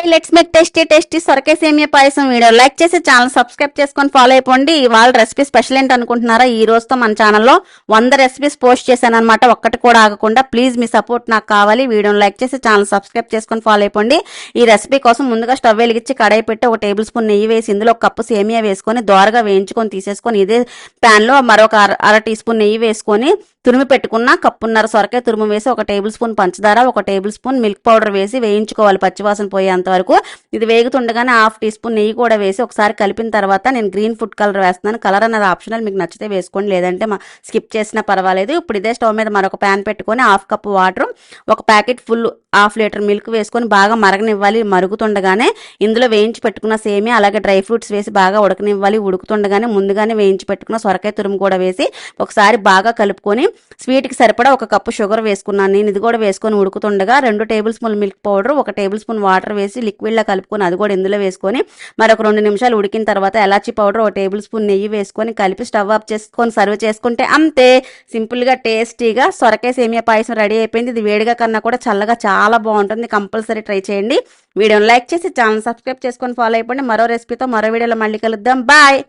Hi let's make tasty tasty sorakaya semiya payasam video like చేసి channel subscribe చేసుకొని follow అయిపోండి. ఇవాళ recipe special ఏంటి అనుకుంటున్నారా ఈ రోజుతో మన ఛానల్లో వంద రెసిపీస్ పోస్ట్ చేశాను అనమాట ఒక్కటి కూడా ఆగకుండా ప్లీజ్ మీ సపోర్ట్ నాకు కావాలి. వీడియోని లైక్ చేసి ఛానల్ సబ్స్క్రైబ్ చేసుకొని ఫాలో అయిపోండి. ఈ రెసిపీ కోసం ముందుగా స్టవ్ వెలిగించి కడాయి పెట్టి ఒక టేబుల్ స్పూన్ నెయ్యి వేసి ఇందులో ఒక కప్పు సేమియా వేసుకొని దోరగా వేయించుకొని తీసేసుకొని ఇదే ప్యాన్లో మరొక అర అర టీ స్పూన్ నెయ్యి వేసుకొని తురిమి పెట్టుకున్న కప్పున్నర సొరకాయ తురుము వేసి ఒక టేబుల్ స్పూన్ పంచదార ఒక టేబుల్ స్పూన్ మిల్క్ పౌడర్ వేసి వేయించుకోవాలి పచ్చివాసన పోయేంత వరకు. ఇది వేగుతుండగానే హాఫ్ టీ స్పూన్ నెయ్యి కూడా వేసి ఒకసారి కలిపిన తర్వాత నేను గ్రీన్ ఫుడ్ కలర్ వేస్తున్నాను. కలర్ అన్నది ఆప్షనల్ మీకు నచ్చితే వేసుకోండి. లేదంటే స్కిప్ చేసినా పర్వాలేదు. ఇప్పుడు ఇదే స్టవ్ మీద మరొక ప్యాన్ పెట్టుకొని హాఫ్ కప్ వాటర్ ఒక packet full half litre milk వేసుకొని బాగా మరగనివ్వాలి. మరుగుతుండగానే ఇందులో వేయించి పెట్టుకున్న సేమియా అలాగే డ్రై ఫ్రూట్స్ వేసి బాగా ఉడకనివ్వాలి. ఉడుకుతుండగానే ముందుగానే వేయించి పెట్టుకున్న సొరకాయ తురుము కూడా వేసి ఒకసారి బాగా కలుపుకొని స్వీట్కి సరిపడా ఒక కప్పు షుగర్ వేసుకున్నాను. నేను ఇది కూడా వేసుకొని ఉడుకుతుండగా రెండు టేబుల్ స్పూన్ మిల్క్ పౌడర్ ఒక టేబుల్ స్పూన్ వాటర్ వేసి లిక్విడ్లా కలుపుకొని అది కూడా ఇందులో వేసుకొని మరొక రెండు నిమిషాలు ఉడికిన తర్వాత ఎలాచి పౌడర్ ఒక టేబుల్ స్పూన్ నెయ్యి వేసుకొని కలిపి స్టవ్ ఆఫ్ చేసుకొని సర్వ్ చేసుకుంటే అంతే. సింపుల్గా టేస్టీగా సొరకాయ సేమియా పాయసం రెడీ అయిపోయింది. ఇది వేడిగా కన్నా కూడా చల్లగా చాలా బాగుంటుంది. కంపల్సరీ ట్రై చేయండి. వీడియోని లైక్ చేసి ఛానల్ సబ్స్క్రైబ్ చేసుకొని ఫాలో అయిపోండి. మరో రెసిపీతో మరో వీడియోలో మళ్ళీ కలుద్దాం. బాయ్